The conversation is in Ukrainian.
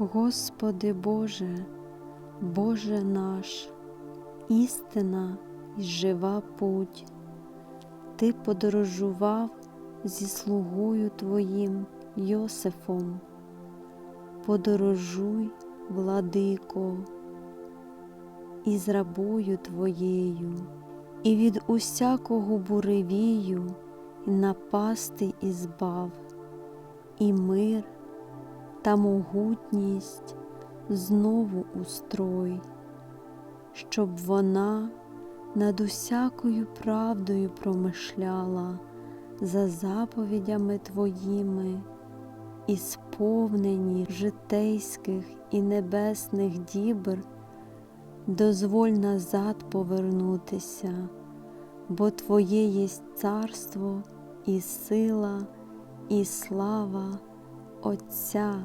Господи Боже, Боже наш, істина й жива путь, Ти подорожував зі слугою Твоїм Йосифом. Подорожуй, владико, із рабою Твоєю, і від усякого буревію і напасти і збав, і мир та могутність знову устрой, щоб вона над усякою правдою промишляла за заповідями Твоїми і сповнені житейських і небесних дібр, дозволь назад повернутися, бо Твоє єсть царство і сила, і слава Отця